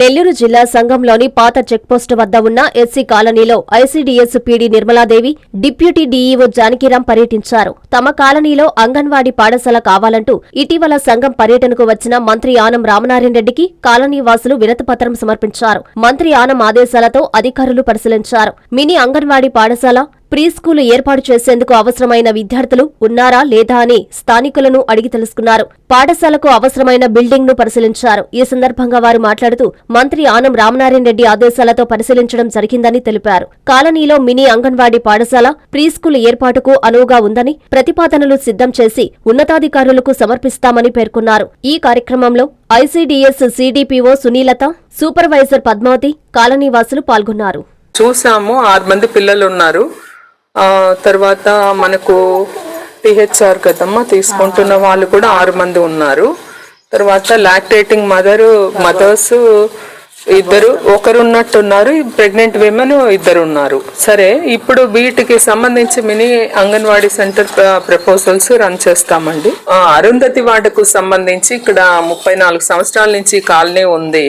నెల్లూరు జిల్లా సంఘంలోని పాత చెక్పోస్టు వద్ద ఉన్న ఎస్సీ కాలనీలో ICDS PD Nirmaladevi deputy DEO Janakiram పర్యటించారు. తమ కాలనీలో అంగన్వాడీ పాఠశాల కావాలంటూ ఇటీవల సంఘం పర్యటనకు వచ్చిన మంత్రి ఆనం రామనారాయణ రెడ్డికి కాలనీ వాసులు వినతిపత్రం సమర్పించారు. మంత్రి ఆనం ఆదేశాలతో అధికారులు పరిశీలించారు. మినీ అంగన్వాడీ పాఠశాల ప్రీ స్కూల్ ఏర్పాటు చేసేందుకు అవసరమైన విద్యార్థులు ఉన్నారా లేదా అని స్థానికులను అడిగి తెలుసుకున్నారు. పాఠశాలకు అవసరమైన బిల్డింగ్ను పరిశీలించారు. ఈ సందర్భంగా వారు మాట్లాడుతూ మంత్రి ఆనం రామనారాయణ రెడ్డి ఆదేశాలతో పరిశీలించడం జరిగిందని తెలిపారు. కాలనీలో మినీ అంగన్వాడీ పాఠశాల ప్రీ స్కూల్ ఏర్పాటుకు అనువుగా ఉందని ప్రతిపాదనలు సిద్ధం చేసి ఉన్నతాధికారులకు సమర్పిస్తామని పేర్కొన్నారు. ఈ కార్యక్రమంలో ICDS CDPO Sunilatha supervisor Padmavathi కాలనీవాసులు పాల్గొన్నారు. చూసాము ఆరు మంది పిల్లలు ఉన్నారు. తర్వాత మనకు పిహెచ్ఆర్ కదమ్మా తీసుకుంటున్న వాళ్ళు కూడా ఆరు మంది ఉన్నారు. తర్వాత లాక్టేటింగ్ మదర్ మదర్స్ ఇద్దరు ఒకరు ఉన్నట్టున్నారు ప్రెగ్నెంట్ విమెన్ ఇద్దరు ఉన్నారు సరే ఇప్పుడు వీటికి సంబంధించి mini anganwadi centre proposals run చేస్తామండి. అరుంధతి వాడకు సంబంధించి ఇక్కడ ముప్పై నాలుగు సంవత్సరాల నుంచి కాలనీ ఉంది.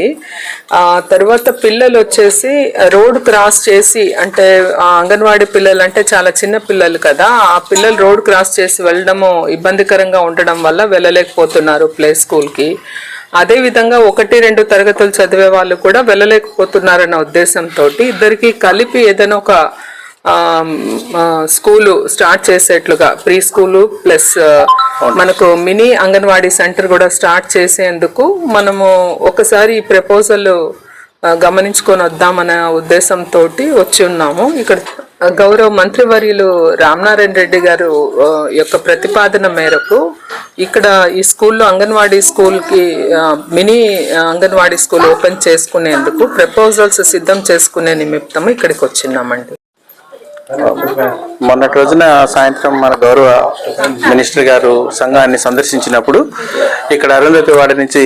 ఆ తర్వాత పిల్లలు వచ్చేసి రోడ్ క్రాస్ చేసి అంటే అంగన్వాడీ పిల్లలు అంటే చాలా చిన్న పిల్లలు కదా ఆ పిల్లలు రోడ్ క్రాస్ చేసి వెళ్ళడము ఇబ్బందికరంగా ఉండడం వల్ల వెళ్ళలేకపోతున్నారు ప్లే స్కూల్కి. అదే విధంగా ఒకటి రెండు తరగతులు చదివే వాళ్ళు కూడా వెళ్ళలేకపోతున్నారన్న ఉద్దేశంతో ఇద్దరికి కలిపి ఏదైనా ఒక స్కూలు స్టార్ట్ చేసేట్లుగా ప్రీ స్కూలు ప్లస్ మనకు మినీ అంగన్వాడీ సెంటర్ కూడా స్టార్ట్ చేసేందుకు మనము ఒకసారి ఈ ప్రపోజల్ గమనించుకొని వద్దామనే ఉద్దేశంతో వచ్చి ఉన్నాము. ఇక్కడ గౌరవ మంత్రివర్యులు రామనారాయణ రెడ్డి గారు యొక్క ప్రతిపాదన మేరకు ఇక్కడ ఈ స్కూల్లో అంగన్వాడీ స్కూల్కి మినీ అంగన్వాడీ స్కూల్ ఓపెన్ చేసుకునేందుకు ప్రపోజల్స్ సిద్ధం చేసుకునే నిమిత్తం ఇక్కడికి వచ్చినామండి. మొన్నటి రోజున సాయంత్రం మన గౌరవ మినిస్టర్ గారు సంఘాన్ని సందర్శించినప్పుడు ఇక్కడ అరుంధతి వాడి నుంచి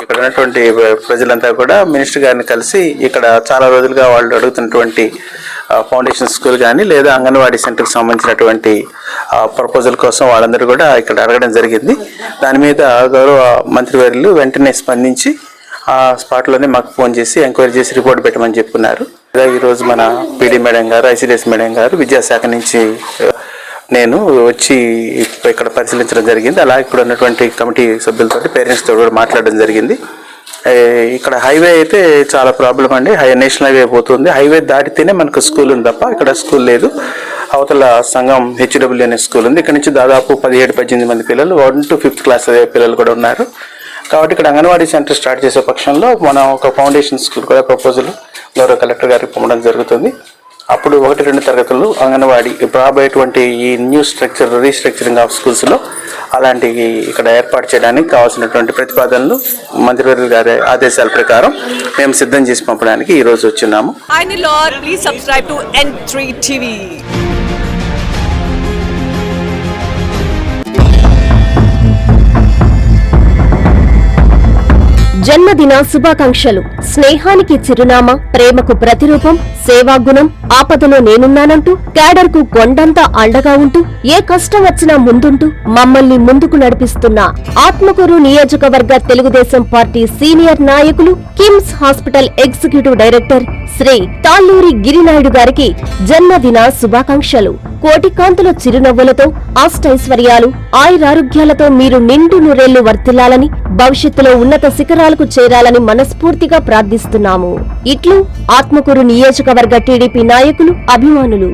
ఇక్కడ ఉన్నటువంటి ప్రజలంతా కూడా మినిస్టర్ గారిని కలిసి ఇక్కడ చాలా రోజులుగా వాళ్ళు అడుగుతున్నటువంటి ఫౌండేషన్ స్కూల్ కానీ లేదా అంగన్వాడీ సెంటర్కి సంబంధించినటువంటి ప్రపోజల్ కోసం వాళ్ళందరూ కూడా ఇక్కడ అడగడం జరిగింది. దాని మీద గౌరవ మంత్రివర్యులు వెంటనే స్పందించి ఆ స్పాట్లోనే మాకు ఫోన్ చేసి ఎంక్వైరీ చేసి రిపోర్ట్ పెట్టమని చెప్పుకున్నారు. ఈరోజు మన పీడీ మేడం గారు ఐసీడీఎస్ మేడం గారు విద్యాశాఖ నుంచి నేను వచ్చి ఇక్కడ పరిశీలించడం జరిగింది. అలాగే ఇక్కడ ఉన్నటువంటి కమిటీ సభ్యులతో పేరెంట్స్తో కూడా మాట్లాడడం జరిగింది. ఇక్కడ హైవే అయితే చాలా ప్రాబ్లం అండి. హై నేషనల్ హైవే పోతుంది. హైవే దాటితేనే మనకు స్కూల్ ఉంది తప్ప ఇక్కడ స్కూల్ లేదు. అవతల సంఘం హెచ్డబ్ల్యూ అనే స్కూల్ ఉంది. ఇక్కడ నుంచి దాదాపు పదిహేడు పద్దెనిమిది మంది పిల్లలు వన్ టు ఫిఫ్త్ క్లాస్ పిల్లలు కూడా ఉన్నారు. కాబట్టి ఇక్కడ అంగన్వాడీ సెంటర్ స్టార్ట్ చేసే పక్షంలో మనం ఒక ఫౌండేషన్ స్కూల్ కూడా ప్రపోజల్ గౌరవ కలెక్టర్ గారికి పంపడం జరుగుతుంది. అప్పుడు ఒకటి రెండు తరగతులు అంగన్వాడీ రాబోయేటువంటి ఈ న్యూ స్ట్రక్చర్ రీస్ట్రక్చరింగ్ ఆఫ్ స్కూల్స్లో అలాంటివి ఇక్కడ ఏర్పాటు చేయడానికి కావాల్సినటువంటి ప్రతిపాదనలు మంత్రివర్యులు గారి ఆదేశాల ప్రకారం మేము సిద్ధం చేసి పంపడానికి ఈ రోజు వచ్చిన్నాము Hi Nilor, please subscribe to N3 TV. జన్మదిన శుభాకాంక్షలు. స్నేహానికి చిరునామా ప్రేమకు ప్రతిరూపం సేవాగుణం ఆపదలో నేనున్నానంటూ క్యాడర్కు కొండంతా అండగా ఉంటూ ఏ కష్టం వచ్చినా ముందుంటూ మమ్మల్ని ముందుకు నడిపిస్తున్న ఆత్మకూరు నియోజకవర్గ తెలుగుదేశం పార్టీ సీనియర్ నాయకులు KIMS hospital executive director Shri Talluri Girinaidu గారికి జన్మదిన శుభాకాంక్షలు. కోటికాంతుల చిరునవ్వులతో అష్టైశ్వర్యాలు ఆయురారోగ్యాలతో మీరు నిండు నూరేళ్ళు వర్తిల్లాలని భవిష్యత్తులో ఉన్నత శిఖరాలకు చేరాలని మనస్ఫూర్తిగా ప్రార్థిస్తున్నాము. ఇట్లు ఆత్మకూరు నియోజకవర్గ టీడీపీ నాయకులు అభిమానులు.